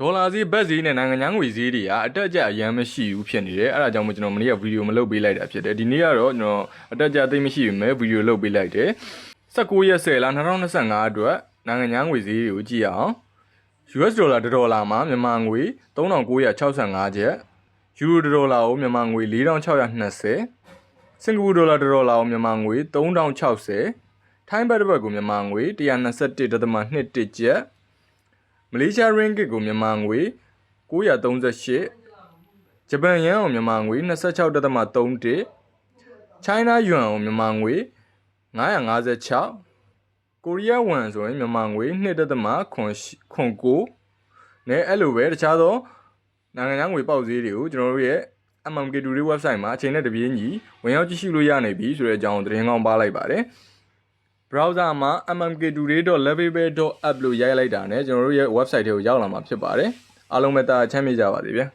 ဒေါ်လာဈေးဘတ်ဈေးနဲ့နိုင်ငံခြားငွေဈေးတွေကအတက်အကျအရန်မရှိဘူးဖြစ်နေတယ်အဲ့ဒါကြောင့်မို့ကျွန်တော်မနေ့ကဗီဒီယိုမလုပ်ပေးလိုက်တာဖြစ်တယ်ဒီနေ့ကတော့ကျွန်တော်အတက်အကျသိပ်မရှိပေမဲ့ဗီဒီယိုလုပ်ပေးလိုက်တယ်19ရက်10လ2025အတွက်နိုင်ငံခြားငွေဈေးတွေကိုကြည့်ရအောင် US ဒေါ်လာ1ဒေါ်လာမှာမြန်မာငွေ3965ကျပ်ယူရို1ဒေါ်လာကိုမြန်မာငွေ4620စင်ကာပူဒေါ်လာ1ဒေါ်လာကိုမြန်မာငွေ3060ထိုင်းဘတ်တစ်ဘတ်ကိုမြန်မာငွေ121.21ကျပ် မလေးရှားရင်းဂစ်ကိုမြန်မာငွေ938ဂျပန်ယန်ကိုမြန်မာငွေ26.31 China yuan ကိုမြန်မာငွေ956ကိုရီးယားဝမ်ဆိုရင်မြန်မာငွေ2.9နဲ့အဲ့လိုပဲတခြားသောနိုင်ငံခြားငွေပေါက်ဈေးတွေကိုကျွန်တော်တို့ရဲ့ MMK2 တွေ website မှာအချိန်နဲ့တပြေးညီဝင်ရောက်ကြည့်ရှုလို့ရနေပြီဆိုတဲ့အကြောင်းကိုသတင်းကောင်းပါလိုက်ပါတယ် browser မှာ mmk2.level.app လို့ရိုက်လိုက်တာနဲ့ကျွန်တော်တို့ရဲ့ website တွေကိုရောက်လာမှာဖြစ်ပါတယ်အားလုံးပဲတာချမ်းမြေ့ကြပါစေဗျာ